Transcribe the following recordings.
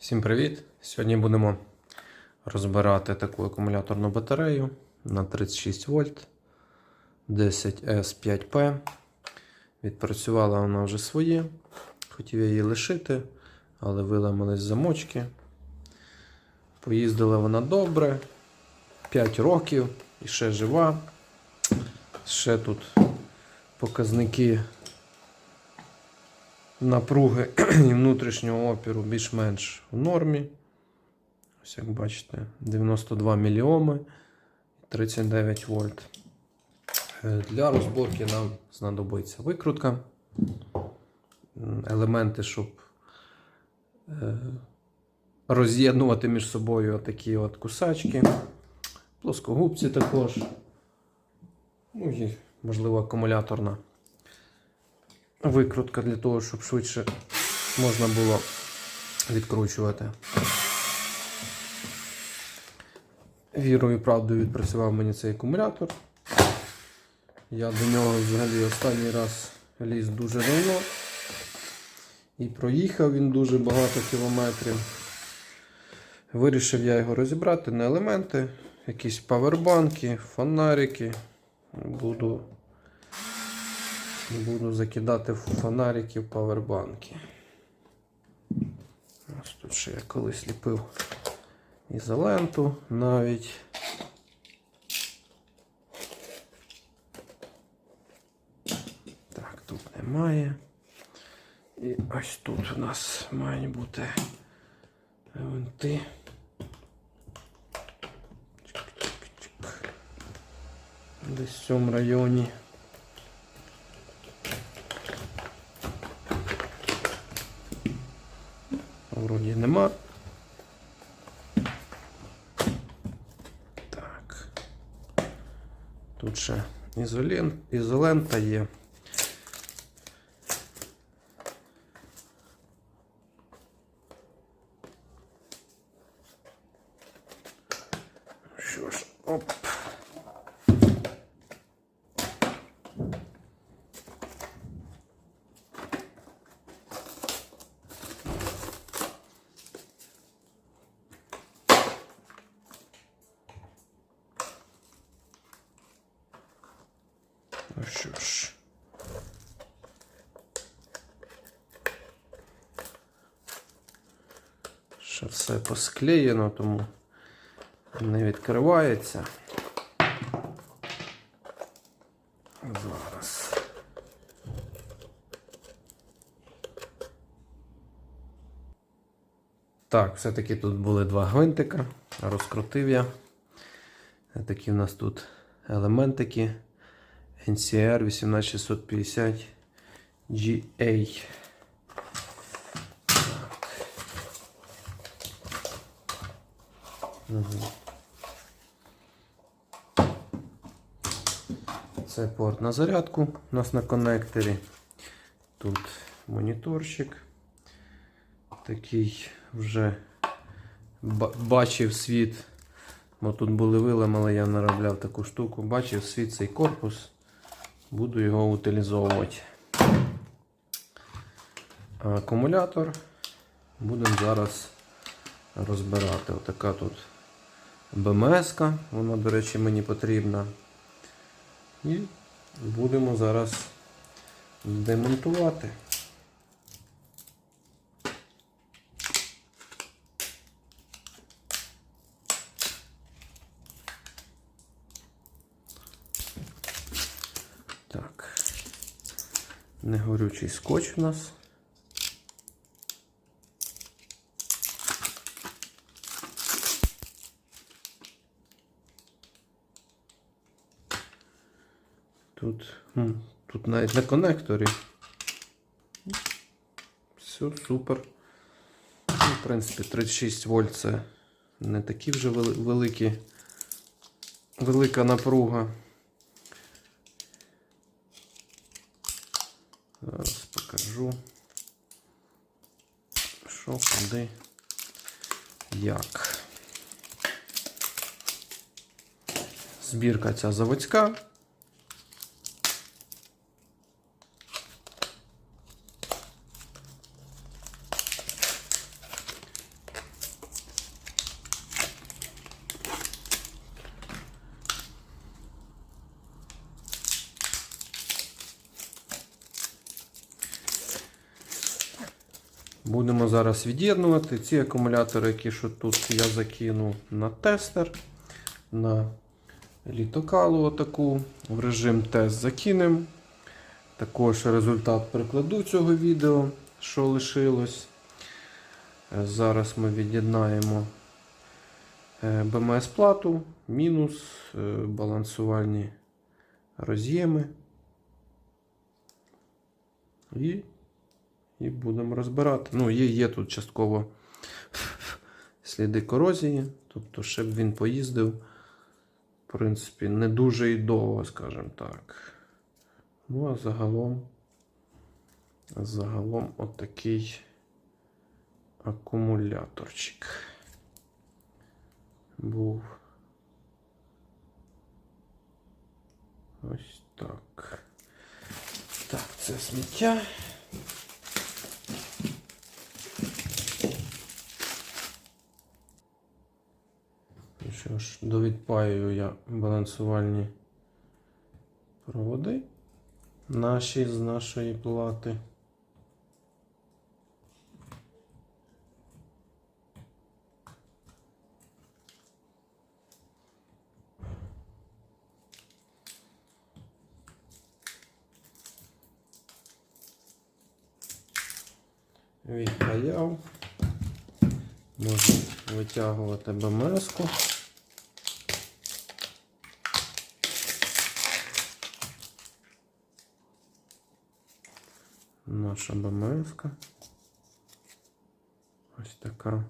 Всім привіт! Сьогодні будемо розбирати таку акумуляторну батарею на 36 вольт 10S5P. Відпрацювала вона вже своє. Хотів я її лишити, але виламались замочки. Поїздила вона добре. 5 років і ще жива. Ще тут показники напруги і внутрішнього опіру більш-менш в нормі. Ось як бачите, 92 міліоми 39 вольт. Е, Для розборки нам знадобиться викрутка. Елементи, щоб е, роз'єднувати між собою такі от кусачки. Плоскогубці також. Ну і, можливо, акумуляторна викрутка для того, щоб швидше можна було відкручувати. Вірою і правдою відпрацював мені цей акумулятор. Я до нього взагалі останній раз ліз дуже давно. І проїхав він дуже багато кілометрів. Вирішив я його розібрати на елементи, якісь павербанки, фонарики. Буду Буду закидати фонарики в павербанки. Ось тут ще я колись ліпив ізоленту навіть. Так, тут немає. І ось тут у нас мають бути винти. Десь в цьому районі. ще ізолен... ізолента є. Що ж, оп. Ще все посклеєно, тому не відкривається. Зараз. Так, все-таки тут були два гвинтика. Розкрутив я. Такі в нас тут елементики. NCR 18650 GA. Це порт на зарядку у нас на коннекторі. Тут моніторчик. Такий вже бачив світ. Бо тут були виламали, я наробляв таку штуку. Бачив світ цей корпус. Буду його утилізовувати. Акумулятор будемо зараз розбирати. Отака тут БМС, вона, до речі, мені потрібна. І будемо зараз демонтувати. Так. Негорючий скотч у нас. Тут, навіть на коннекторі. Все, супер. Ну, в принципі, 36 вольт це не такі вже великі, велика напруга. Зараз покажу, що куди, як. Збірка ця заводська. Будемо зараз від'єднувати ці акумулятори, які що тут я закинув на тестер, на літокалу отаку. В режим тест закинемо. Також результат прикладу цього відео, що лишилось. Е, Зараз ми від'єднаємо БМС-плату, мінус е, балансувальні роз'єми. І, і будемо розбирати. Ну, є, є тут частково сліди корозії, тобто, щоб він поїздив, в принципі, не дуже і довго, скажімо так. Ну, а загалом, загалом отакий акумуляторчик був. Ось так. Так, це сміття. Що ж, довідпаюю я балансувальні проводи наші з нашої плати. Відпаяв. Можна витягувати БМС-ку. Наша БМС-ка. Ось така.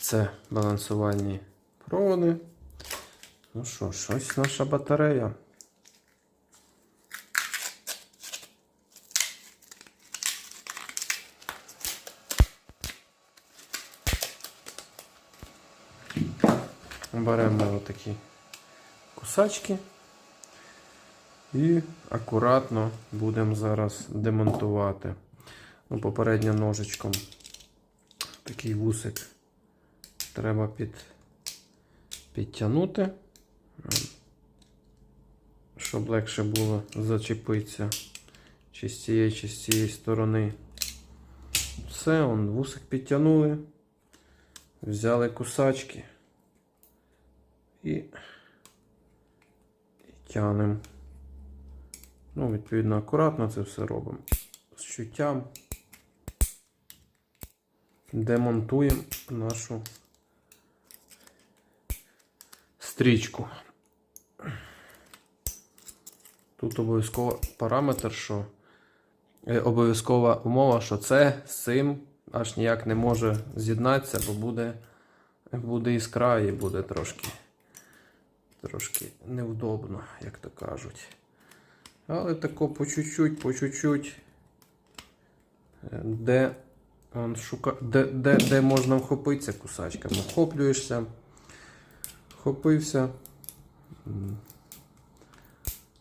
Це балансувальні проводи. Ну що ж, ось наша батарея. Беремо такі кусачки і акуратно будемо зараз демонтувати. Ну, попередньо ножичком такий вусик треба під, підтягнути, щоб легше було зачепитися чи з цієї, чи з цієї сторони. Все, он, вусик підтягнули, взяли кусачки і, тянемо. Ну, відповідно, акуратно це все робимо. З чуттям демонтуємо нашу стрічку. Тут обов'язково параметр, що е, обов'язкова умова, що це з цим аж ніяк не може з'єднатися, бо буде, буде іскра і буде трошки, трошки невдобно, як то кажуть. Але тако по чуть-чуть, по чуть-чуть, е, де, де, де, де можна вхопитися кусачками. Вхоплюєшся, вхопився,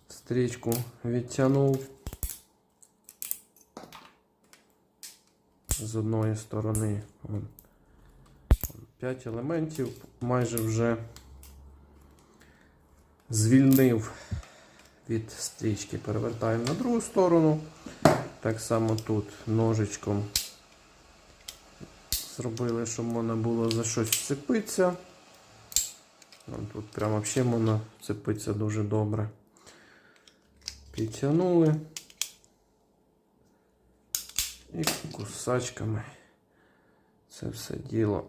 стрічку відтягнув з одної сторони. 5 елементів майже вже звільнив від стрічки. Перевертаємо на другу сторону. Так само тут ножичком зробили, щоб можна було за щось вцепитися. Тут прямо взагалі можна вцепитися дуже добре. Підтягнули. І кусачками це все діло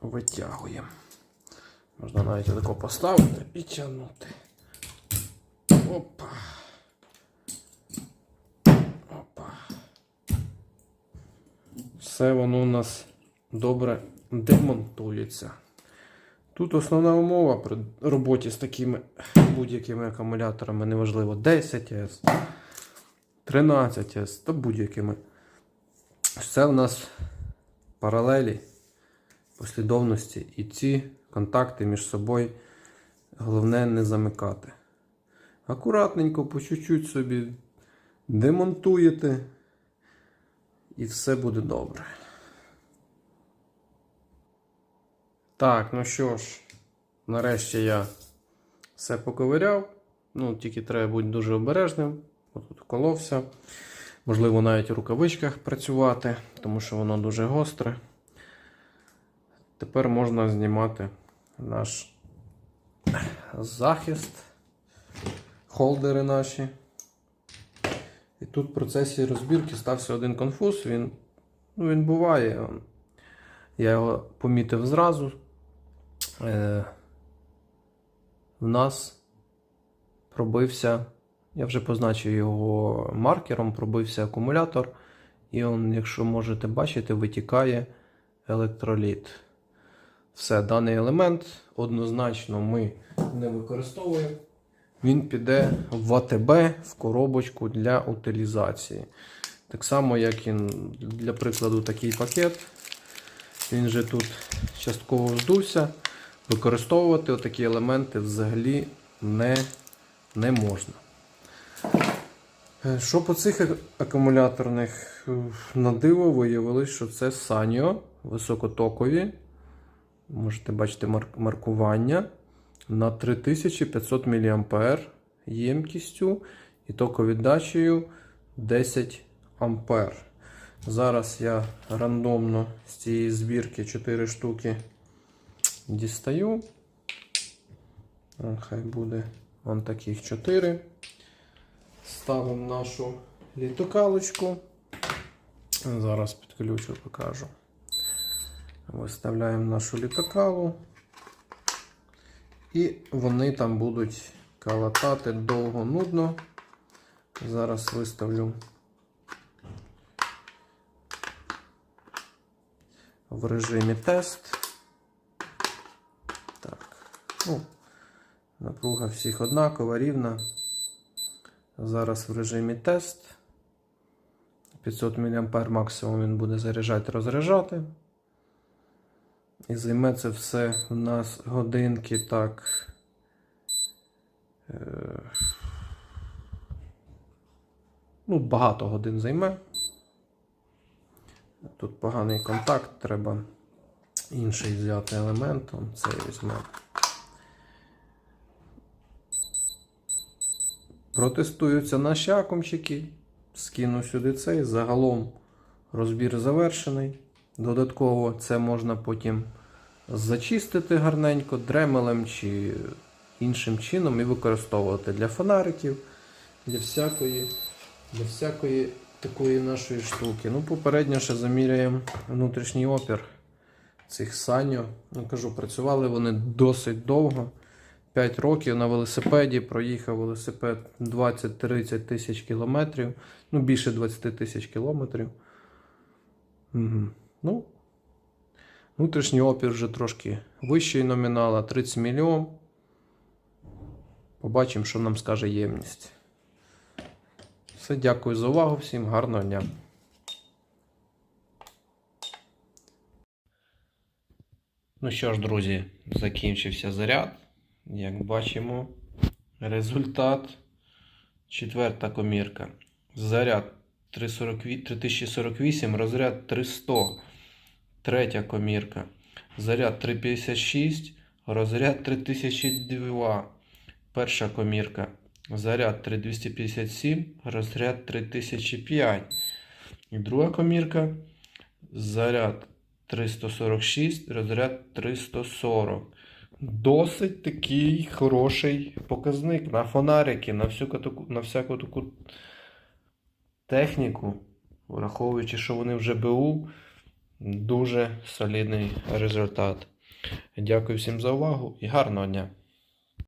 витягуємо. Можна навіть тако поставити і тягнути. Опа. Опа. Все воно у нас добре демонтується. Тут основна умова при роботі з такими будь-якими акумуляторами, неважливо 10С, 13С та будь-якими. Це у нас паралелі послідовності і ці контакти між собою головне не замикати. Акуратненько, по чуть-чуть собі демонтуєте, і все буде добре. Так, ну що ж, нарешті я все поковиряв. Ну, тільки треба бути дуже обережним. Отут коловся. Можливо, навіть у рукавичках працювати, тому що воно дуже гостре. Тепер можна знімати наш захист, холдери наші. І тут в процесі розбірки стався один конфуз. Він, ну, він буває. Я його помітив зразу. Е, в нас пробився, я вже позначив його маркером, пробився акумулятор, і он, якщо можете бачити, витікає електроліт. Все, даний елемент однозначно ми не використовуємо. Він піде в АТБ в коробочку для утилізації. Так само, як і для прикладу такий пакет. Він же тут частково здувся. Використовувати такі елементи взагалі не, не можна. Е, Що по цих акумуляторних Е, на диво виявилось, що це Sanyo високотокові. Можете бачити маркування на 3500 мА ємкістю і токовіддачею 10 А. Зараз я рандомно з цієї збірки 4 штуки дістаю. Хай буде вон таких 4. Ставимо нашу літокалочку. Зараз підключу, покажу. Виставляємо нашу літокалу. І вони там будуть калатати довго нудно. Зараз виставлю в режимі тест. Так. Ну, напруга всіх однакова, рівна. Зараз в режимі тест. 500 мА максимум він буде заряджати, розряджати. І займе це все у нас годинки так. Е, ну, багато годин займе. Тут поганий контакт, треба інший взяти елемент, цей візьмемо. Протестуються наші акумчики. Скину сюди цей. Загалом розбір завершений. Додатково це можна потім зачистити гарненько дремелем чи іншим чином і використовувати для фонариків, для всякої, для всякої такої нашої штуки. Ну, попередньо ще заміряємо внутрішній опір цих саньо. Ну, кажу, працювали вони досить довго. 5 років на велосипеді проїхав велосипед 20-30 тисяч кілометрів. Ну, більше 20 тисяч кілометрів. Угу. Ну, внутрішній опір вже трошки вищий номінала 30 мільйон. Побачимо, що нам скаже ємність. Все, дякую за увагу всім, гарного дня. Ну що ж, друзі, закінчився заряд. Як бачимо, результат. Четверта комірка. Заряд 3048, розряд 300. Третя комірка. Заряд 356, розряд 3002. Перша комірка. Заряд 3257, розряд 3005. І друга комірка. Заряд 346, розряд 340. Досить такий хороший показник на фонарики, на всю таку, на всяку таку техніку, враховуючи, що вони вже БУ, дуже солідний результат. Дякую всім за увагу і гарного дня!